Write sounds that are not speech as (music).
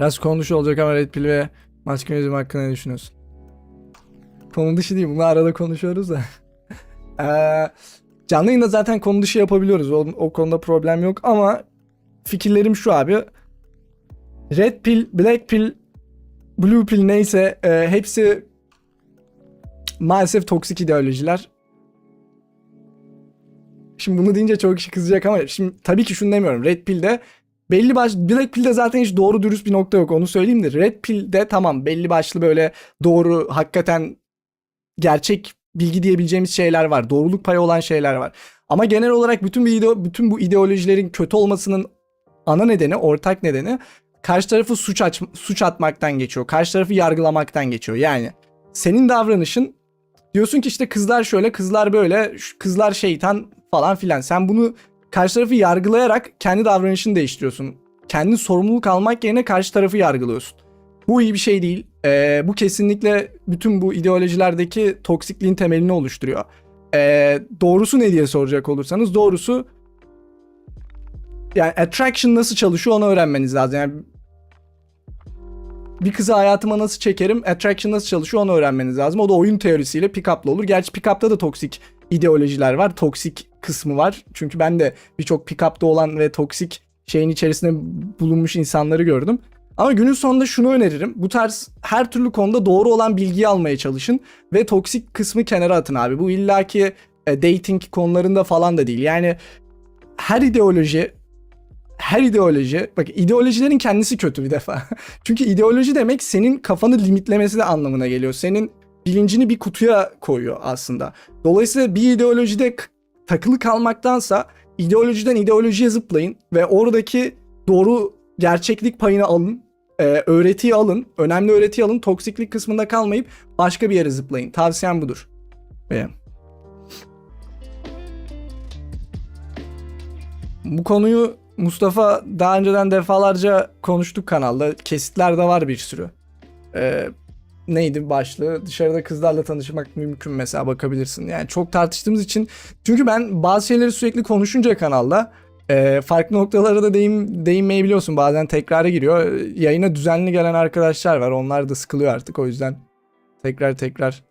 Biraz konu dışı olacak ama Red Pill ve maskülizm hakkında ne düşünüyorsun? Konu dışı değil. Bunu arada konuşuyoruz da. Eee, (laughs) canlı yayında zaten konu dışı yapabiliyoruz. O, o konuda problem yok ama fikirlerim şu abi. Red Pill, Black Pill, Blue Pill neyse e, hepsi maalesef toksik ideolojiler. Şimdi bunu deyince çok kişi kızacak ama şimdi tabii ki şunu demiyorum. Red Pill'de belli baş Black Pill'de zaten hiç doğru dürüst bir nokta yok onu söyleyeyim de Red Pill'de tamam belli başlı böyle doğru hakikaten gerçek bilgi diyebileceğimiz şeyler var. Doğruluk payı olan şeyler var. Ama genel olarak bütün bir ideo- bütün bu ideolojilerin kötü olmasının ana nedeni, ortak nedeni karşı tarafı suç aç suç atmaktan geçiyor. Karşı tarafı yargılamaktan geçiyor. Yani senin davranışın diyorsun ki işte kızlar şöyle, kızlar böyle, kızlar şeytan falan filan. Sen bunu karşı tarafı yargılayarak kendi davranışını değiştiriyorsun. Kendi sorumluluk almak yerine karşı tarafı yargılıyorsun. Bu iyi bir şey değil. Ee, bu kesinlikle bütün bu ideolojilerdeki toksikliğin temelini oluşturuyor. Ee, doğrusu ne diye soracak olursanız doğrusu yani attraction nasıl çalışıyor onu öğrenmeniz lazım. Yani bir kızı hayatıma nasıl çekerim, attraction nasıl çalışıyor onu öğrenmeniz lazım. O da oyun teorisiyle pick-up'la olur. Gerçi pick-up'ta da toksik ideolojiler var. Toksik kısmı var. Çünkü ben de birçok pick-up'ta olan ve toksik şeyin içerisinde bulunmuş insanları gördüm. Ama günün sonunda şunu öneririm. Bu tarz her türlü konuda doğru olan bilgiyi almaya çalışın ve toksik kısmı kenara atın abi. Bu illaki e, dating konularında falan da değil. Yani her ideoloji her ideoloji, bak ideolojilerin kendisi kötü bir defa. (laughs) Çünkü ideoloji demek senin kafanı limitlemesi de anlamına geliyor. Senin bilincini bir kutuya koyuyor aslında. Dolayısıyla bir ideolojide takılı kalmaktansa ideolojiden ideolojiye zıplayın ve oradaki doğru gerçeklik payını alın. e, öğretiyi alın. Önemli öğretiyi alın. Toksiklik kısmında kalmayıp başka bir yere zıplayın. Tavsiyem budur. Benim. Bu konuyu Mustafa daha önceden defalarca konuştuk kanalda. Kesitler de var bir sürü. Ee, neydi başlığı? Dışarıda kızlarla tanışmak mümkün mesela bakabilirsin. Yani çok tartıştığımız için. Çünkü ben bazı şeyleri sürekli konuşunca kanalda e, farklı noktalara da değin, değinmeyebiliyorsun. Bazen tekrara giriyor. Yayına düzenli gelen arkadaşlar var. Onlar da sıkılıyor artık o yüzden. Tekrar tekrar